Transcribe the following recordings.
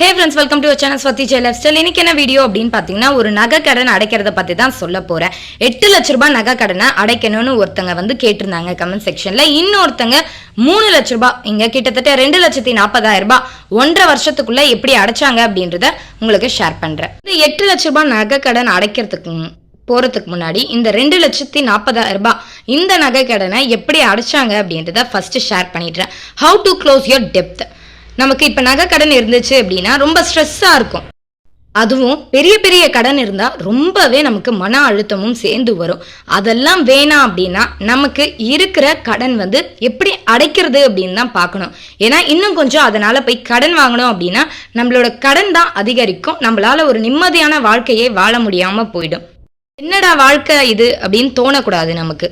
Hey friends welcome to channel Swathi Jai lifestyle இன்னைக்கு என்ன video அப்படின்னு பார்த்தீங்கன்னா ஒரு நகை கடன் அடைக்கிறத பற்றி தான் சொல்ல போகிறேன் எட்டு லட்ச ரூபாய் நகை கடனை அடைக்கணும்னு ஒருத்தங்க வந்து கேட்டிருந்தாங்க கமெண்ட் செக்ஷனில் இன்னொருத்தங்க மூணு லட்ச ரூபாய் இங்கே கிட்டத்தட்ட ரெண்டு லட்சத்தி நாற்பதாயிரம் ரூபாய் ஒன்றரை வருஷத்துக்குள்ளே எப்படி அடைச்சாங்க அப்படின்றத உங்களுக்கு ஷேர் பண்ணுறேன் இந்த எட்டு லட்ச ரூபாய் நகை கடன் அடைக்கிறதுக்கு போகிறதுக்கு முன்னாடி இந்த ரெண்டு லட்சத்தி நாற்பதாயிரம் ரூபாய் இந்த நகை கடனை எப்படி அடைச்சாங்க அப்படின்றத ஃபஸ்ட்டு ஷேர் பண்ணிடுறேன். ஹவு டு க்ளோஸ் யோர் டெப்த் நமக்கு இப்போ நகை கடன் இருந்துச்சு அப்படின்னா ரொம்ப ஸ்ட்ரெஸ்ஸாக இருக்கும். அதுவும் பெரிய பெரிய கடன் இருந்தால் ரொம்பவே நமக்கு மன அழுத்தமும் சேர்ந்து வரும். அதெல்லாம் வேணாம் அப்படின்னா நமக்கு இருக்கிற கடன் வந்து எப்படி அடைக்கிறது அப்படின்னு தான் பார்க்கணும். ஏன்னா இன்னும் கொஞ்சம் அதனால் போய் கடன் வாங்கணும் அப்படின்னா நம்மளோட கடன் தான் அதிகரிக்கும். நம்மளால் ஒரு நிம்மதியான வாழ்க்கையை வாழ முடியாமல் போயிடும். என்னடா வாழ்க்கை இது அப்படின்னு தோணக்கூடாது நமக்கு.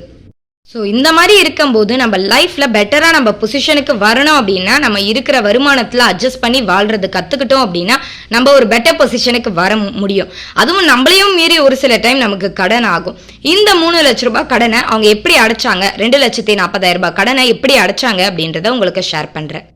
ஸோ இந்த மாதிரி இருக்கும்போது நம்ம லைஃப்பில் பெட்டராக நம்ம பொசிஷனுக்கு வரணும் அப்படின்னா நம்ம இருக்கிற வருமானத்தில் அட்ஜஸ்ட் பண்ணி வாழ்கிறது கற்றுக்கிட்டோம் அப்படின்னா நம்ம ஒரு பெட்டர் பொசிஷனுக்கு வர முடியும். அதுவும் நம்மளையும் மீறி ஒரு சில டைம் நமக்கு கடன் ஆகும். இந்த மூணு லட்ச ரூபாய் கடனை அவங்க எப்படி அடைச்சாங்க? ரெண்டு லட்சத்தி நாற்பதாயிரம் ரூபாய் கடனை எப்படி அடைச்சாங்க அப்படின்றத உங்களுக்கு ஷேர் பண்ணுறேன்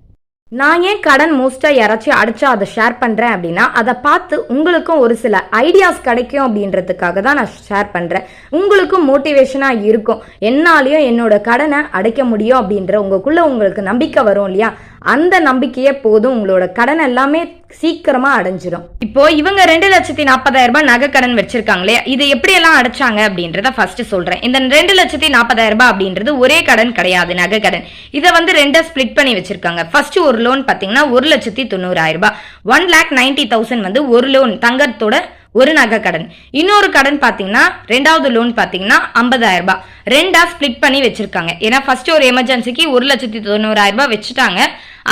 நான் ஏன் கடன் மோஸ்ட்டாக யாராச்சும் அடைச்சா அதை ஷேர் பண்ணுறேன் அப்படின்னா அதை பார்த்து உங்களுக்கும் ஒரு சில ஐடியாஸ் கிடைக்கும் அப்படின்றதுக்காக தான் நான் ஷேர் பண்ணுறேன் உங்களுக்கும் மோட்டிவேஷனாக இருக்கும். என்னாலையும் என்னோட கடனை அடைக்க முடியும் அப்படின்ற உங்களுக்குள்ளே உங்களுக்கு நம்பிக்கை வரும் இல்லையா? அந்த நம்பிக்கையே போதும். உங்களோட கடன் எல்லாமே சீக்கிரமா அடைஞ்சிடும் இப்போ இவங்க ரெண்டு லட்சத்தி நாற்பதாயிரம் ரூபாய் நகை கடன் வச்சிருக்காங்களே இது எப்படி எல்லாம் அடைச்சாங்க அப்படின்றத ஃபர்ஸ்ட் சொல்றேன். இந்த ரெண்டு லட்சத்தி நாற்பதாயிரம் ரூபாய் அப்படின்றது ஒரே கடன் கிடையாது நகை கடன். இதை வந்து ரெண்டா ஸ்ப்ளிட் பண்ணி வச்சிருக்காங்க. ஃபர்ஸ்ட் ஒரு லோன் பாத்தீங்கன்னா ஒரு லட்சத்தி தொண்ணூறாயிரம் ரூபாய். ஒன் லேக் நைன்டி தௌசண்ட் வந்து ஒரு லோன் தங்கத்தோட ஒரு நகை கடன். இன்னொரு கடன் பாத்தீங்கன்னா ரெண்டாவது லோன் பாத்தீங்கன்னா ஐம்பதாயிரம் ரூபாய். ரெண்டாக ஸ்ப்ளிட் பண்ணி வச்சிருக்காங்க. ஏன்னா ஃபர்ஸ்ட் ஒரு எமர்ஜென்சிக்கு ஒரு லட்சத்தி தொண்ணூறாயிரம் ரூபாய் வச்சுட்டாங்க.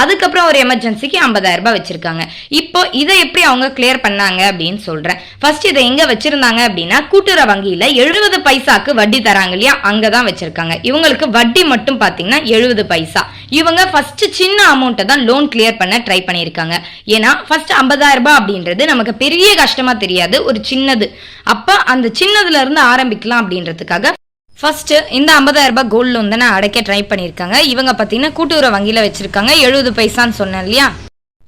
அதுக்கப்புறம் ஒரு எமர்ஜென்சிக்கு ஐம்பதாயிரம் ரூபாய் வச்சிருக்காங்க. இப்போ இதை எப்படி அவங்க கிளியர் பண்ணாங்க அப்படின்னு சொல்றேன். ஃபர்ஸ்ட் இதை எங்க வச்சிருந்தாங்க அப்படின்னா கூட்டுறவு வங்கியில எழுபது பைசாக்கு வட்டி தராங்க இல்லையா? அங்கதான் வச்சிருக்காங்க. இவங்களுக்கு வட்டி மட்டும் பாத்தீங்கன்னா எழுபது பைசா. இவங்க ஃபர்ஸ்ட் சின்ன அமௌண்ட்டை தான் லோன் கிளியர் பண்ண ட்ரை பண்ணியிருக்காங்க. ஏன்னா ஃபர்ஸ்ட் ஐம்பதாயிரம் ரூபாய் அப்படின்றது நமக்கு பெரிய கஷ்டமா தெரியாது. ஒரு சின்னது. அப்ப அந்த சின்னதுல இருந்து ஆரம்பிக்கலாம் அப்படின்றதுக்காக ஃபர்ஸ்ட் இந்த 50000 ரூபாய் கோல்டு வந்து நான் அடைக்க ட்ரை பண்ணியிருக்காங்க. இவங்க பார்த்தீங்கன்னா கூட்டுறவு வங்கியில் வச்சிருக்காங்க. எழுபது பைசான்னு சொன்னேன் இல்லையா?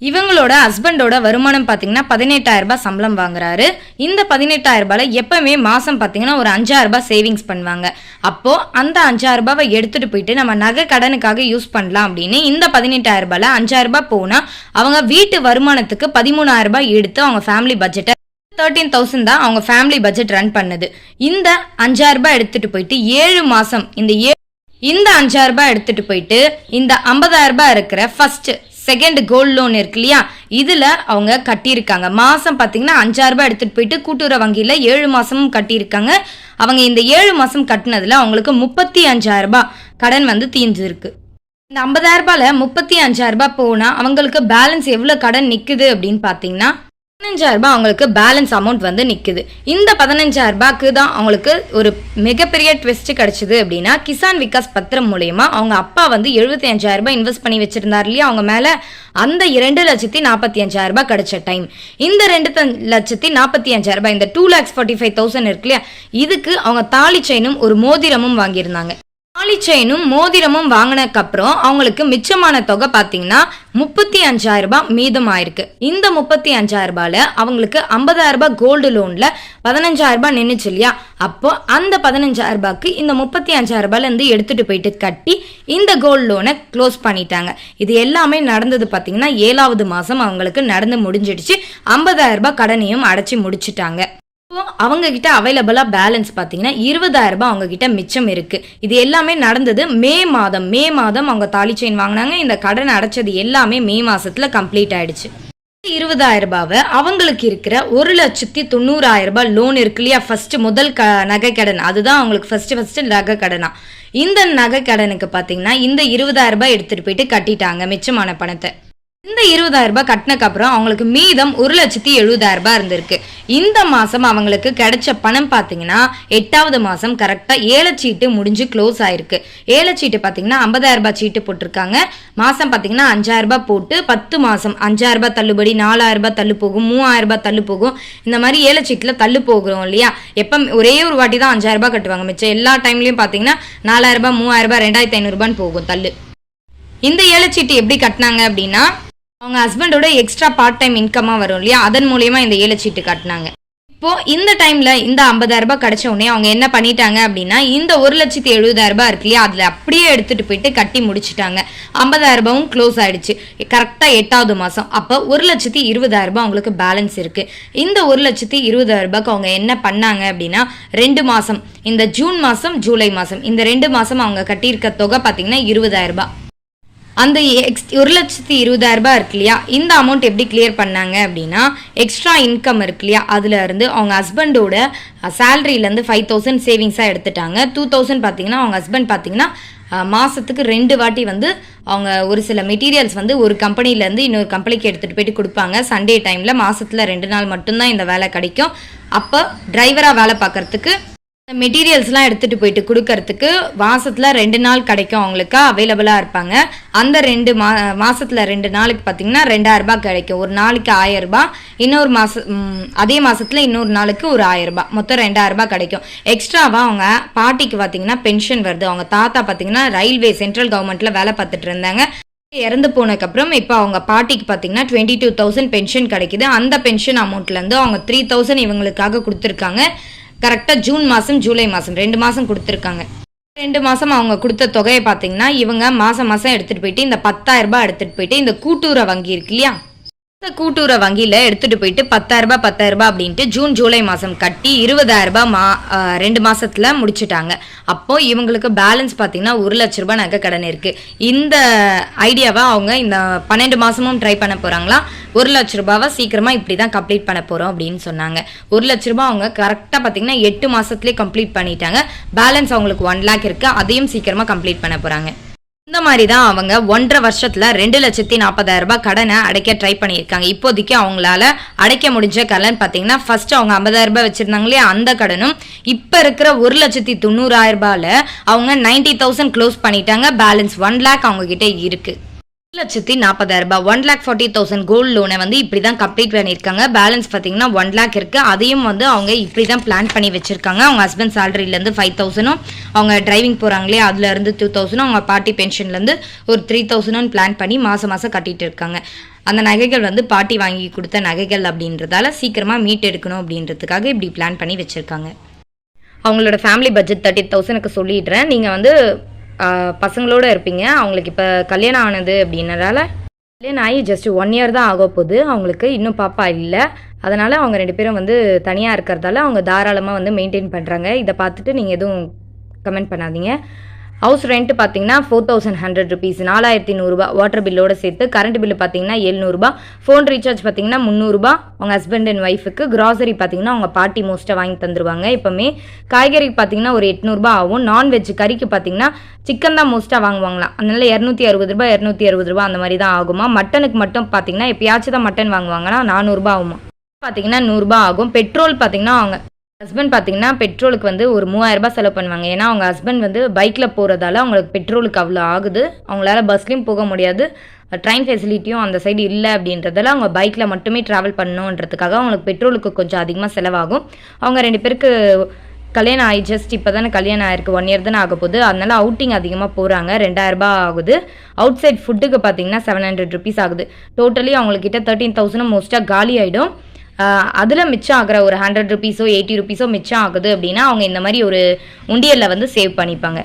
இவங்களோட ஹஸ்பண்டோட வருமானம் பார்த்தீங்கன்னா பதினெட்டாயிரம் ரூபாய் சம்பளம் வாங்குறாரு. இந்த பதினெட்டாயிரம் ரூபாயில் எப்பவுமே மாதம் பார்த்தீங்கன்னா ஒரு அஞ்சாயிரம் ரூபாய் சேவிங்ஸ் பண்ணுவாங்க. அப்போ அந்த அஞ்சாயிரம் ரூபாவை எடுத்துட்டு போயிட்டு நம்ம நகை கடனுக்காக யூஸ் பண்ணலாம் அப்படின்னு இந்த பதினெட்டாயிரம் ரூபாயில் அஞ்சாயிரம் ரூபாய் போனால் அவங்க வீட்டு வருமானத்துக்கு பதிமூணாயிரம் ரூபாய் எடுத்து அவங்க ஃபேமிலி பட்ஜெட்டை தேர்ட்டீன் தௌசண்ட் தான் அவங்க ஃபேமிலி பட்ஜெட் ரன் பண்ணுது. இந்த அஞ்சாயிரம் ரூபாய் எடுத்துட்டு போயிட்டு ஏழு மாசம் இந்த ஏ இந்த அஞ்சாயிரம் ரூபாய் எடுத்துட்டு போயிட்டு இந்த ஐம்பதாயிரம் ரூபாய் இருக்கிற ஃபர்ஸ்ட் செகண்ட் கோல்ட் லோன் இருக்கு இல்லையா? இதுல அவங்க கட்டியிருக்காங்க. மாசம் பாத்தீங்கன்னா அஞ்சாயிரம் ரூபாய் எடுத்துட்டு போயிட்டு கூட்டுறவு வங்கியில ஏழு மாசமும் கட்டியிருக்காங்க. அவங்க இந்த ஏழு மாசம் கட்டினதுல அவங்களுக்கு முப்பத்தி அஞ்சாயிரம் ரூபாய் கடன் வந்து தீர்ந்துருக்கு. இந்த ஐம்பதாயிரம் ரூபாயில முப்பத்தி அஞ்சாயிரம் ரூபாய் போனா அவங்களுக்கு பேலன்ஸ் எவ்வளவு கடன் நிக்குது அப்படின்னு பாத்தீங்கன்னா பதினஞ்சாயிரம் ரூபாய் அவங்களுக்கு பேலன்ஸ் அமௌண்ட் வந்து நிற்குது இந்த பதினஞ்சாயிரம் ரூபாய்க்கு தான் அவங்களுக்கு ஒரு மிகப்பெரிய ட்விஸ்ட் கிடச்சிது அப்படின்னா கிசான் விகாஸ் பத்திரம் மூலயமா அவங்க அப்பா வந்து எழுபத்தி அஞ்சாயிரம் ரூபாய் இன்வெஸ்ட் பண்ணி வச்சிருந்தார் இல்லையா? அவங்க மேல அந்த இரண்டு லட்சத்தி நாற்பத்தி அஞ்சாயிரம் ரூபாய் கிடைச்ச டைம் இந்த ரெண்டு லட்சத்தி நாற்பத்தி அஞ்சாயிரம் ரூபாய் இந்த two lakhs forty five thousand இருக்கு இல்லையா? இதுக்கு அவங்க தாலி செயினும் ஒரு மோதிரமும் வாங்கியிருந்தாங்க. தாலி செயினும் மோதிரமும் வாங்கினதுக்கு அப்புறம் அவங்களுக்கு மிச்சமான தொகை பார்த்தீங்கன்னா முப்பத்தி அஞ்சாயிரம் ரூபாய் மீதம் ஆயிருக்கு இந்த முப்பத்தி அஞ்சாயிரம் ரூபாயில அவங்களுக்கு ஐம்பதாயிரம் ரூபாய் கோல்டு லோன்ல பதினஞ்சாயிரம் ரூபாய் நின்னுச்சு இல்லையா? அப்போ அந்த பதினஞ்சாயிரம் ரூபாய்க்கு இந்த முப்பத்தி அஞ்சாயிரம் ரூபாயில இருந்து எடுத்துட்டு போயிட்டு கட்டி இந்த கோல்டு லோனை க்ளோஸ் பண்ணிட்டாங்க. இது எல்லாமே நடந்தது பார்த்தீங்கன்னா ஏழாவது மாசம் அவங்களுக்கு நடந்து முடிஞ்சிடுச்சு. ஐம்பதாயிரம் ரூபாய் கடனையும் அடைச்சி முடிச்சிட்டாங்க. இப்போ அவங்கக்கிட்ட அவைலபிளாக பேலன்ஸ் பார்த்தீங்கன்னா இருபதாயிரம் ரூபாய் அவங்கக்கிட்ட மிச்சம் இருக்குது இது எல்லாமே நடந்தது மே மாதம். மே மாதம் அவங்க தாலி செயின் வாங்கினாங்க. இந்த கடன் அடைச்சது எல்லாமே மே மாதத்தில் கம்ப்ளீட் ஆயிடுச்சு. இருபதாயிரம் ரூபாவை அவங்களுக்கு இருக்கிற ஒரு லட்சத்தி தொண்ணூறாயிரம் ரூபாய் லோன் இருக்கு இல்லையா? ஃபர்ஸ்ட் முதல் க நகை கடன். அதுதான் அவங்களுக்கு ஃபர்ஸ்ட் ஃபர்ஸ்ட் நகை கடனா. இந்த நகை கடனுக்கு பார்த்தீங்கன்னா இந்த இருபதாயிரம் ரூபாய் எடுத்துட்டு போயிட்டு கட்டிட்டாங்க மிச்சமான பணத்தை. இந்த இருபதாயிரம் ரூபாய் கட்டினக்கு அப்புறம் அவங்களுக்கு மீதம் ஒரு லட்சத்தி எழுபதாயிரம் ரூபாய் இருந்திருக்கு. இந்த மாதம் அவங்களுக்கு கிடைச்ச பணம் பார்த்தீங்கன்னா எட்டாவது மாதம் கரெக்டாக ஏலச்சீட்டு முடிஞ்சு க்ளோஸ் ஆயிருக்கு. ஏலச்சீட்டு பார்த்தீங்கன்னா ஐம்பதாயிரம் ரூபாய் சீட்டு போட்டிருக்காங்க. மாதம் பார்த்தீங்கன்னா அஞ்சாயிரம் ரூபாய் போட்டு பத்து மாதம் அஞ்சாயிரரூபா தள்ளுபடி நாலாயிரரூபா தள்ளு போகும் மூவாயிரரூபா தள்ளு போகும். இந்த மாதிரி ஏலச்சீட்டில் தள்ளு போகிறோம் இல்லையா? எப்போ ஒரே ஒரு வாட்டி தான் அஞ்சாயிரரூபா கட்டுவாங்க. மிச்சம் எல்லா டைம்லையும் பார்த்தீங்கன்னா நாலாயிரம் மூவாயிரரூபா ரெண்டாயிரத்தி ஐநூறுரூபான்னு போகும் தள்ளு. இந்த ஏலச்சீட்டு எப்படி கட்டினாங்க அப்படின்னா அவங்க ஹஸ்பண்டோட எக்ஸ்ட்ரா பார்ட் டைம் இன்கமாக வரும் இல்லையா? அதன் மூலயமா இந்த ஏலச்சீட்டு காட்டினாங்க. இப்போ இந்த டைம்ல இந்த 50000 ரூபாய் கிடைச்ச உடனே அவங்க என்ன பண்ணிட்டாங்க அப்படின்னா இந்த ஒரு லட்சத்தி எழுபதாயிரம் ரூபாய் இருக்கு இல்லையா? அதுல அப்படியே எடுத்துட்டு போயிட்டு கட்டி முடிச்சிட்டாங்க. 50000 ரூபாயும் க்ளோஸ் ஆயிடுச்சு. கரெக்டா எட்டாவது மாசம். அப்போ ஒரு லட்சத்தி இருபதாயிரம் ரூபாய் அவங்களுக்கு பேலன்ஸ் இருக்கு. இந்த ஒரு லட்சத்தி இருபதாயிரம் ரூபாய்க்கு அவங்க என்ன பண்ணாங்க அப்படின்னா ரெண்டு மாசம். இந்த ஜூன் மாசம் ஜூலை மாசம். இந்த ரெண்டு மாசம் அவங்க கட்டியிருக்க தொகை பார்த்தீங்கன்னா இருபதாயிரம் ரூபாய். அந்த எக்ஸ் ஒரு லட்சத்தி இருபதாயிரம் ரூபாய் இருக்கு இல்லையா? இந்த அமௌண்ட் எப்படி கிளியர் பண்ணாங்க அப்படின்னா எக்ஸ்ட்ரா இன்கம் இருக்கு இல்லையா? அதுல இருந்து அவங்க ஹஸ்பண்டோட சேலரியிலேருந்து ஃபைவ் தௌசண்ட் சேவிங்ஸாக எடுத்துட்டாங்க. டூ தௌசண்ட் பார்த்தீங்கன்னா அவங்க ஹஸ்பண்ட் பார்த்தீங்கன்னா மாதத்துக்கு ரெண்டு வாட்டி வந்து அவங்க ஒரு சில மெட்டீரியல்ஸ் வந்து ஒரு கம்பெனிலேருந்து இன்னொரு கம்பெனிக்கு எடுத்துகிட்டு போயிட்டு கொடுப்பாங்க. சண்டே டைமில் மாதத்தில் ரெண்டு நாள் மட்டும்தான் இந்த வேலை கிடைக்கும். அப்போ டிரைவராக வேலை பார்க்கறதுக்கு மெட்டீரியல்ஸ்லாம் எடுத்துகிட்டு போயிட்டு கொடுக்கறதுக்கு மாதத்தில் ரெண்டு நாள் கிடைக்கும் அவங்களுக்கு அவைலபிளாக இருப்பாங்க. அந்த ரெண்டு மா மாதத்தில் ரெண்டு நாளுக்கு பார்த்தீங்கன்னா ரெண்டாயிரரூபா கிடைக்கும். ஒரு நாளைக்கு ஆயரரூபா இன்னொரு மாதம் அதே மாதத்தில் இன்னொரு நாளுக்கு ஒரு ஆயரரூபா மொத்தம் ரெண்டாயிரம் ரூபாய் கிடைக்கும். எக்ஸ்ட்ராவாக அவங்க பாட்டிக்கு பார்த்தீங்கன்னா பென்ஷன் வருது. அவங்க தாத்தா பார்த்தீங்கன்னா ரயில்வே சென்ட்ரல் கவர்மெண்ட்டில் வேலை பார்த்துட்டு இருந்தாங்க. இறந்து போனதுக்கப்புறம் இப்போ அவங்க பாட்டிக்கு பார்த்தீங்கன்னா டுவெண்ட்டி டூ தௌசண்ட் பென்ஷன் கிடைக்குது. அந்த பென்ஷன் அமௌண்ட்லேருந்து அவங்க த்ரீ தௌசண்ட் இவங்களுக்காக கொடுத்துருக்காங்க. கரெக்டாக ஜூன் மாதம் ஜூலை மாதம் ரெண்டு மாதம் கொடுத்துருக்காங்க. ரெண்டு மாதம் அவங்க கொடுத்த தொகையை பார்த்தீங்கன்னா இவங்க மாதம் மாதம் எடுத்துகிட்டு போயிட்டு இந்த 10000 ரூபாய் எடுத்துகிட்டு போயிட்டு இந்த கூட்டுறவு வங்கி இருக்கு இல்லையா? கூட்டுறவு வங்கியில் எடுத்துகிட்டு போயிட்டு 10000 ரூபாய் 10000 ரூபாய் அப்படின்ட்டு ஜூன் ஜூலை மாதம் கட்டி 20000 ரூபாய் மா ரெண்டு மாதத்தில் முடிச்சிட்டாங்க. அப்போது இவங்களுக்கு பேலன்ஸ் பார்த்தீங்கன்னா ஒரு லட்ச ரூபா நகை கடன் இருக்குது இந்த ஐடியாவை அவங்க இந்த பன்னெண்டு மாதமும் ட்ரை பண்ண போகிறாங்களா ஒரு லட்ச ரூபாவை சீக்கிரமாக இப்படி தான் கம்ப்ளீட் பண்ண போகிறோம் அப்படின்னு சொன்னாங்க. ஒரு லட்ச ரூபா அவங்க கரெக்டாக பார்த்தீங்கன்னா எட்டு மாதத்துலேயே கம்ப்ளீட் பண்ணிட்டாங்க. பேலன்ஸ் அவங்களுக்கு ஒன் லேக் இருக்குது அதையும் சீக்கிரமாக கம்ப்ளீட் பண்ண போகிறாங்க இந்த மாதிரி தான் அவங்க ஒன்றரை வருஷத்துல ரெண்டு லட்சத்தி நாற்பதாயிரம் ரூபாய் கடனை அடைக்க ட்ரை பண்ணியிருக்காங்க. இப்போதைக்கு அவங்களால அடைக்க முடிஞ்ச கடன் பார்த்தீங்கன்னா ஃபர்ஸ்ட் அவங்க ஐம்பதாயிரம் ரூபாய் வச்சிருந்தாங்க இல்லையா? அந்த கடனும் இப்போ இருக்கிற ஒரு லட்சத்தி தொண்ணூறாயிரம் ரூபாயில அவங்க நைன்டி தௌசண்ட் க்ளோஸ் பண்ணிட்டாங்க. பேலன்ஸ் ஒன் லேக் அவங்க கிட்ட இருக்கு. லட்சத்தி நாற்பதாயிரம் ரூபாய். One lakh forty thousand gold லோனை வந்து இப்படி தான் கம்ப்ளீட் பண்ணியிருக்காங்க. பேலன்ஸ் பார்த்தீங்கன்னா ஒன் லேக் இருக்குது அதையும் வந்து அவங்க இப்படி தான் பிளான் பண்ணி வச்சுருக்காங்க. அவங்க ஹஸ்பண்ட் சேலரியிலேருந்து ஃபைவ் தௌசண்டும் அவங்க டிரைவிங் போகிறாங்களே அதுலேருந்து டூ தௌசண்டும் அவங்க பாட்டி பென்ஷன்லேருந்து ஒரு த்ரீ தௌசண்டும் பிளான் பண்ணி மாதம் மாதம் கட்டிட்டு இருக்காங்க. அந்த நகைகள் வந்து பாட்டி வாங்கி கொடுத்த நகைகள் அப்படின்றதால சீக்கிரமாக மீட் எடுக்கணும் அப்படின்றதுக்காக இப்படி பிளான் பண்ணி வச்சுருக்காங்க. அவங்களோட ஃபேமிலி பட்ஜெட் தேர்ட்டி தௌசண்ட்க்கு சொல்லிடுறேன். நீங்கள் வந்து பசங்களோட இருப்பீங்க. அவங்களுக்கு இப்போ கல்யாணம் ஆனது அப்படின்னதால கல்யாணம் ஆகி ஜஸ்ட் ஒன் இயர் தான் ஆக போகுது. அவங்களுக்கு இன்னும் பாப்பா இல்லை. அதனால் அவங்க ரெண்டு பேரும் வந்து தனியாக இருக்கிறதால அவங்க தாராளமாக வந்து மெயின்டைன் பண்ணுறாங்க இதை பார்த்துட்டு நீங்கள் எதுவும் கமெண்ட் பண்ணாதீங்க. ஹவுஸ் ரெண்ட் பார்த்தீங்கன்னா ஃபோர் தௌசண்ட் ஹண்ட்ரட் ருபீஸ் நாலாயிரத்தி நூறுரூபா வாட்டர் பில்லோட சேர்த்து கரண்ட் பில்லு பார்த்தீங்கன்னா எழுநூறுபா ஃபோன் ரீசார்ஜ் பார்த்தீங்கன்னா முந்நூறுபா அவங்க ஹஸ்பண்ட் அண்ட் ஒய்ஃபுக்கு கிராசரி பார்த்தீங்கன்னா அவங்க பாட்டி மோஸ்ட்டாக வாங்கி தந்துருவாங்க. எப்போவுமே காய்கறிக்கு பார்த்தீங்கன்னா ஒரு எட்நூறுபா ஆகும். நான்வெஜ் கறிக்கு பார்த்தீங்கன்னா சிக்கன் தான் மோஸ்ட்டாக வாங்குவாங்களாம் அதனால இரநூத்தி அறுபது ரூபாய் இரநூத்தி அறுபது ரூபா அந்த மாதிரி தான் ஆகுமா? மட்டனுக்கு மட்டும் பார்த்தீங்கன்னா எப்பயாச்சும் தான் மட்டன் வாங்குவாங்கன்னா நானூறுபா ஆகுமா? பார்த்தீங்கன்னா நூறுரூபா ஆகும். பெட்ரோல் பார்த்தீங்கன்னா அவங்க ஹஸ்பண்ட் பார்த்தீங்கன்னா பெட்ரோலுக்கு வந்து ஒரு மூவாயிரரூபா செலவு பண்ணுவாங்க. ஏன்னா அவங்க ஹஸ்பண்ட் வந்து பைக்கில் போகிறதால அவங்களுக்கு பெட்ரோலுக்கு அவ்வளோ ஆகுது. அவங்களால பஸ்லேயும் போக முடியாது. ட்ரெயின் ஃபெசிலிட்டியும் அந்த சைடு இல்லை அப்படின்றதால அவங்க பைக்கில் மட்டுமே ட்ராவல் பண்ணணுன்றதுக்காக அவங்களுக்கு பெட்ரோலுக்கு கொஞ்சம் அதிகமாக செலவாகும். அவங்க ரெண்டு பேருக்கு கல்யாணம் ஆகி ஜஸ்ட் இப்போ தானே கல்யாணம் ஆயிருக்கு. ஒன் இயர் தானே ஆக போகுது. அதனால அவுட்டிங் அதிகமாக போகிறாங்க ரெண்டாயிரரூபா ஆகுது. அவுட் சைட் ஃபுட்டுக்கு பார்த்தீங்கன்னா செவன் ஹண்ட்ரட் ருபீஸ் ஆகுது டோட்டலி அவங்கக்கிட்ட தேர்ட்டீன் தௌசண்ட் மோஸ்ட்டாக காலி ஆகிடும் அதில் மிச்சம் ஆகிற ஒரு ஹண்ட்ரட் ருபீஸோ எயிட்டி ருபீஸோ மிச்சம் ஆகுது அப்படின்னா அவங்க இந்த மாதிரி ஒரு உண்டியலில் வந்து சேவ் பண்ணிப்பாங்க.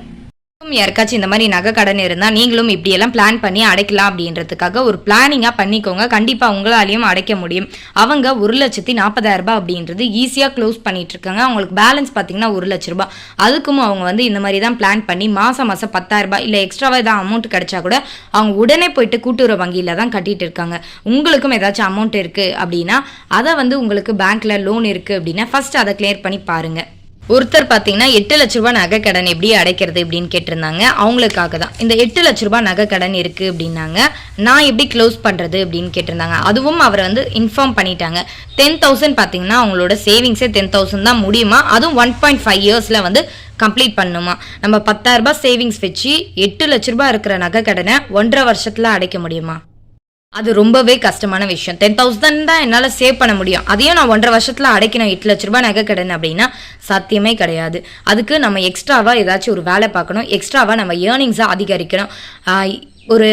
யாருக்காச்சும் இந்த மாதிரி நகை கடன் இருந்தால் நீங்களும் இப்படியெல்லாம் பிளான் பண்ணி அடைக்கலாம் அப்படின்றதுக்காக ஒரு பிளானிங்காக பண்ணிக்கோங்க. கண்டிப்பாக உங்களாலையும் அடைக்க முடியும். அவங்க ஒரு லட்சத்தி நாற்பதாயிரம் ரூபாய் அப்படின்றது ஈஸியாக க்ளோஸ் பண்ணிட்டு இருக்காங்க. அவங்களுக்கு பேலன்ஸ் பார்த்தீங்கன்னா ஒரு லட்ச ரூபாய். அதுக்கும் அவங்க வந்து இந்த மாதிரி தான் பிளான் பண்ணி மாதம் மாதம் பத்தாயிரம் ரூபாய் இல்லை எக்ஸ்ட்ராவாக ஏதாவது அமௌண்ட் கிடைச்சா கூட அவங்க உடனே போயிட்டு கூட்டுறவு வங்கியில் தான் கட்டிட்டு இருக்காங்க. உங்களுக்கும் ஏதாச்சும் அமௌண்ட் இருக்குது அப்படின்னா அதை வந்து உங்களுக்கு பேங்க்கில் லோன் இருக்குது அப்படின்னா ஃபஸ்ட் அதை கிளியர் பண்ணி பாருங்கள் ஒருத்தர் பார்த்தீங்கன்னா எட்டு லட்ச ரூபாய் நகை கடன் எப்படி அடைக்கிறது அப்படின்னு கேட்டிருந்தாங்க. அவங்களுக்காக தான். இந்த எட்டு லட்ச ரூபாய் நகை கடன் இருக்கு அப்படின்னாங்க. நான் எப்படி க்ளோஸ் பண்ணுறது அப்படின்னு கேட்டிருந்தாங்க. அதுவும் அவரை வந்து இன்ஃபார்ம் பண்ணிட்டாங்க. டென் தௌசண்ட் பார்த்தீங்கன்னா அவங்களோட சேவிங்ஸே டென் தௌசண்ட் தான் முடியுமா? அதுவும் ஒன் பாயிண்ட் ஃபைவ் இயர்ஸில் வந்து கம்ப்ளீட் பண்ணுமா? நம்ம பத்தாயிரம் ரூபாய் சேவிங்ஸ் வச்சு எட்டு லட்ச ரூபாய் இருக்கிற நகை கடனை ஒன்றரை வருஷத்தில் அடைக்க முடியுமா? அது ரொம்பவே கஷ்டமான விஷயம். டென் தௌசண்ட் தான் என்னால் சேவ் பண்ண முடியும். அதையும் நான் ஒன்றரை வருஷத்தில் அடைக்கணும் எட்டு லட்ச ரூபாய் நகை கடன் அப்படின்னா சாத்தியமே கிடையாது. அதுக்கு நம்ம எக்ஸ்ட்ராவாக ஏதாச்சும் ஒரு வேலை பார்க்கணும். எக்ஸ்ட்ராவாக நம்ம ஏர்னிங்ஸை அதிகரிக்கணும். ஒரு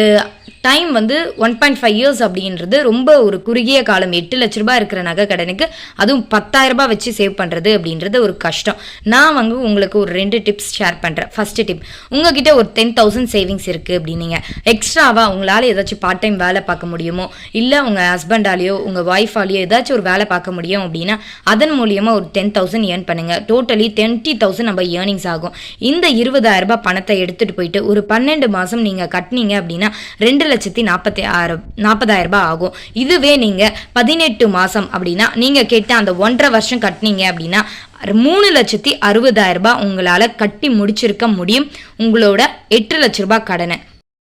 டைம் வந்து ஒன் பாயிண்ட் ஃபைவ் இயர்ஸ் அப்படின்றது ரொம்ப ஒரு குறுகிய காலம் எட்டு லட்ச ரூபாய் இருக்கிற நகை கடனுக்கு அதுவும் பத்தாயிரரூபா வச்சு சேவ் பண்ணுறது அப்படின்றது ஒரு கஷ்டம். நான் வந்து உங்களுக்கு ஒரு ரெண்டு டிப்ஸ் ஷேர் பண்ணுறேன் ஃபர்ஸ்ட் டிப் உங்ககிட்ட ஒரு டென் தௌசண்ட் சேவிங்ஸ் இருக்குது அப்படின்னீங்க. எக்ஸ்ட்ராவாக உங்களால் ஏதாச்சும் பார்ட் டைம் வேலை பார்க்க முடியுமோ? இல்லை உங்கள் ஹஸ்பண்டாலேயோ உங்கள் ஒய்ஃபாலேயோ ஏதாச்சும் ஒரு வேலை பார்க்க முடியும் அப்படின்னா அதன் மூலியமாக ஒரு டென் தௌசண்ட் ஏர்ன் பண்ணுங்கள் டோட்டலி டுவெண்ட்டி தௌசண்ட் நம்ம ஏர்னிங்ஸ் ஆகும். இந்த இருபதாயிரம் ரூபாய் பணத்தை எடுத்துகிட்டு போயிட்டு ஒரு பன்னெண்டு மாதம் நீங்கள் கட்டினீங்க அப்படின்னா ரெண்டு லட்சத்தி நாற்பத்தி ஆறு நாற்பதாயிரம் ரூபாய் ஆகும். இதுவே நீங்கள் பதினெட்டு மாதம் அப்படின்னா நீங்கள் கேட்ட அந்த ஒன்றரை வருஷம் கட்டினீங்க அப்படின்னா மூணு லட்சத்தி அறுபதாயிரம் ரூபாய் உங்களால் கட்டி முடிச்சிருக்க முடியும். உங்களோட எட்டு லட்ச ரூபாய் கடனை.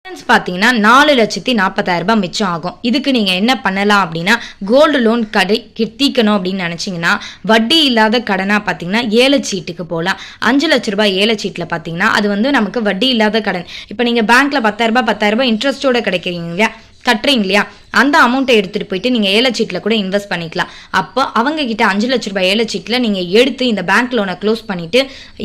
பேலன்ஸ் பார்த்தீங்கன்னா நாலு லட்சத்தி நாற்பதாயிரம் ரூபாய் மிச்சம் ஆகும். இதுக்கு நீங்கள் என்ன பண்ணலாம் அப்படின்னா கோல்டு லோன் கடை தீக்கணும் அப்படின்னு நினச்சிங்கன்னா வட்டி இல்லாத கடனாக பார்த்தீங்கன்னா ஏழை சீட்டுக்கு போகலாம். அஞ்சு லட்ச ரூபாய் ஏழை சீட்டில் பார்த்தீங்கன்னா அது வந்து நமக்கு வட்டி இல்லாத கடன். இப்போ நீங்கள் பேங்க்கில் பத்தாயிரம் ரூபாய் பத்தாயிரம் ரூபாய் இன்ட்ரெஸ்ட்டோட கிடைக்கிறீங்க இல்லையா? கட்டுறீங்க இல்லையா? அந்த அமௌண்ட்டை எடுத்துகிட்டு போயிட்டு நீங்கள் ஏலச்சீட்டில் கூட இன்வெஸ்ட் பண்ணிக்கலாம். அப்போ அவங்க கிட்ட அஞ்சு லட்ச ரூபாய் ஏலச்சீட்டில் நீங்கள் எடுத்து இந்த பேங்க் லோனை க்ளோஸ் பண்ணிவிட்டு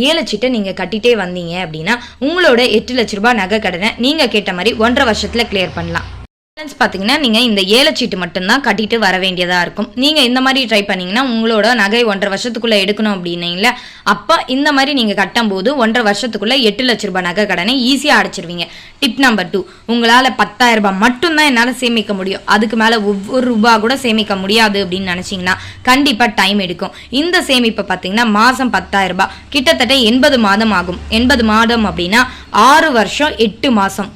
ஏலச்சீட்டை நீங்கள் கட்டிகிட்டே வந்தீங்க அப்படின்னா உங்களோட எட்டு லட்ச ரூபாய் நகை கடனை நீங்கள் கேட்ட மாதிரி ஒன்றரை வருஷத்தில் கிளியர் பண்ணலாம். பேலன்ஸ் பார்த்தீங்கன்னா நீங்கள் இந்த ஏலச்சீட்டு மட்டும்தான் கட்டிட்டு வர வேண்டியதாக இருக்கும். நீங்கள் இந்த மாதிரி ட்ரை பண்ணிங்கன்னா உங்களோட நகை ஒன்றரை வருஷத்துக்குள்ளே எடுக்கணும் அப்படின்னீங்கள அப்போ இந்த மாதிரி நீங்கள் கட்டும்போது ஒன்றரை வருஷத்துக்குள்ளே எட்டு லட்ச ரூபாய் நகை கடனை ஈஸியாக அடைச்சிருவீங்க. டிப் நம்பர் டூ உங்களால் பத்தாயிரம் ரூபாய் மட்டும்தான் என்னால் சேமிக்க முடியும். அதுக்கு மேலே ஒவ்வொரு ரூபா கூட சேமிக்க முடியாது அப்படின்னு நினச்சிங்கன்னா கண்டிப்பாக டைம் எடுக்கும். இந்த சேமிப்பை பார்த்தீங்கன்னா மாதம் பத்தாயிரம் ரூபாய். கிட்டத்தட்ட எண்பது மாதம் ஆகும். எண்பது மாதம் அப்படின்னா ஆறு வருஷம் எட்டு மாதம்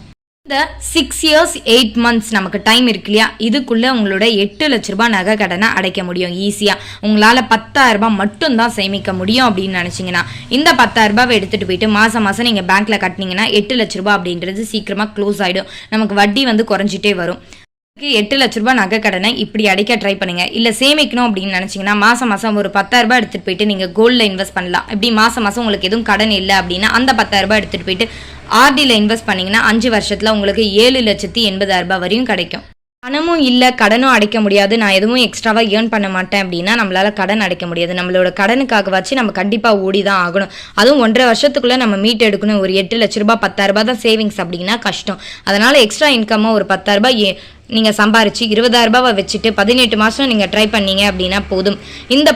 இந்த சிக்ஸ் இயர்ஸ் எயிட் மந்த்ஸ் நமக்கு டைம் இருக்கு இல்லையா? இதுக்குள்ளே உங்களோட எட்டு லட்ச ரூபாய் நகை கடனை அடைக்க முடியும் ஈஸியாக உங்களால் பத்தாயிரரூபா மட்டும்தான் சேமிக்க முடியும் அப்படின்னு நினச்சிங்கன்னா இந்த பத்தாயிரரூபாவை எடுத்துகிட்டு போயிட்டு மாதம் மாதம் நீங்கள் பேங்க்கில் கட்டினீங்கன்னா எட்டு லட்ச ரூபாய் அப்படின்றது சீக்கிரமாக க்ளோஸ் ஆகிடும் நமக்கு வட்டி வந்து குறைஞ்சிட்டே வரும். எட்டு லட்ச ரூபாய் நகை கடனை இப்படி அடைக்க ட்ரை பண்ணுங்க. இல்ல சேமிக்கணும் அப்படின்னு நினைச்சீங்கன்னா மாசம் மாசம் ஒரு பத்தாயிரம் ரூபாய் எடுத்துட்டு போயிட்டு நீங்க கோல்ட்ல இன்வெஸ்ட் பண்ணலாம். இப்படி மாசம் மாசம் உங்களுக்கு எதுவும் கடன் இல்லை அப்படின்னா அந்த பத்தாயிரம் ரூபாய் எடுத்துட்டு போயிட்டு ஆர்டியில் இன்வெஸ்ட் பண்ணிங்கன்னா அஞ்சு வருஷத்தில் உங்களுக்கு ஏழு லட்சத்தி எண்பதாயிரம் ரூபாய் வரையும் கிடைக்கும். பணமும் இல்லை கடனும் அடைக்க முடியாது. நான் எதுவும் எக்ஸ்ட்ராவாக ஏர்ன் பண்ண மாட்டேன் அப்படின்னா நம்மளால் கடன் அடைக்க முடியாது. நம்மளோட கடனுக்காக வச்சு நம்ம கண்டிப்பாக ஓடி தான் ஆகணும். அதுவும் ஒன்றரை வருஷத்துக்குள்ளே நம்ம மீட் எடுக்கணும். ஒரு எட்டு லட்ச ரூபாய் பத்தாயிரரூபா தான் சேவிங்ஸ் அப்படின்னா கஷ்டம். அதனால் எக்ஸ்ட்ரா இன்கம்மாக ஒரு பத்தாயிரரூபா ஏ நீங்கள் சம்பாரித்து இருபதாயிரரூபாவை வச்சுட்டு பதினெட்டு மாதம் நீங்கள் ட்ரை பண்ணீங்க அப்படின்னா போதும். இந்த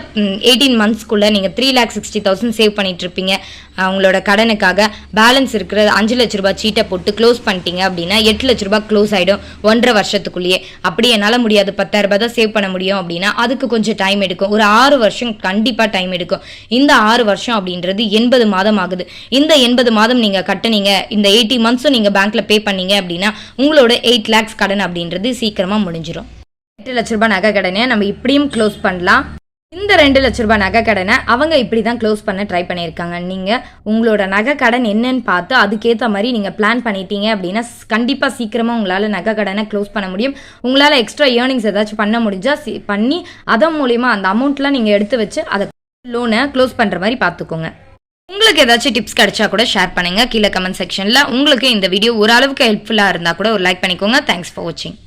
எயிட்டீன் மந்த்ஸ்க்குள்ளே நீங்கள் three lakh sixty thousand save பண்ணிட்டு இருப்பீங்க. அவங்களோட கடனுக்காக பேலன்ஸ் இருக்கிற அஞ்சு லட்ச ரூபாய் சீட்டை போட்டு க்ளோஸ் பண்ணிட்டீங்க அப்படின்னா எட்டு லட்ச ரூபாய் க்ளோஸ் ஆகிடும் ஒன்றரை வருஷத்துக்குள்ளேயே. அப்படி என்னால் முடியாது பத்தாயிரரூபா தான் சேவ் பண்ண முடியும் அப்படின்னா அதுக்கு கொஞ்சம் டைம் எடுக்கும். ஒரு ஆறு வருஷம் கண்டிப்பாக டைம் எடுக்கும். இந்த ஆறு வருஷம் அப்படின்றது எண்பது மாதம் ஆகுது. இந்த எண்பது மாதம் நீங்கள் கட்டுனீங்க இந்த எயிட்டி மந்த்ஸும் நீங்கள் பேங்க்கில் பே பண்ணீங்க அப்படின்னா உங்களோட எயிட் லேக்ஸ் கடன் அப்படின்றது சீக்கிரமாக முடிஞ்சிடும் எட்டு லட்ச ரூபாய் நகை கடனை நம்ம இப்படியும் க்ளோஸ் பண்ணலாம். இந்த ரெண்டு லட்ச ரூபாய் நகை கடனை அவங்க இப்படி தான் க்ளோஸ் பண்ண ட்ரை பண்ணியிருக்காங்க. நீங்கள் உங்களோட நகை கடன் என்னன்னு பார்த்து அதுக்கேற்ற மாதிரி நீங்கள் பிளான் பண்ணிட்டீங்க அப்படின்னா கண்டிப்பாக சீக்கிரமாக உங்களால் நகை கடனை க்ளோஸ் பண்ண முடியும். உங்களால் எக்ஸ்ட்ரா ஏர்னிங்ஸ் ஏதாச்சும் பண்ண முடிஞ்சால் சி பண்ணி அதன் மூலிமா அந்த அமௌண்ட்லாம் நீங்கள் எடுத்து வச்சு அதை லோனை க்ளோஸ் பண்ணுற மாதிரி பார்த்துக்கோங்க. உங்களுக்கு ஏதாச்சும் டிப்ஸ் கிடைச்சா கூட ஷேர் பண்ணுங்கள் கீழே கமெண்ட் செக்ஷனில் உங்களுக்கு இந்த வீடியோ ஓரளவுக்கு ஹெல்ப்ஃபுல்லாக இருந்தால் கூட ஒரு லைக் பண்ணிக்கோங்க. தேங்க்ஸ் ஃபார் வாட்சிங்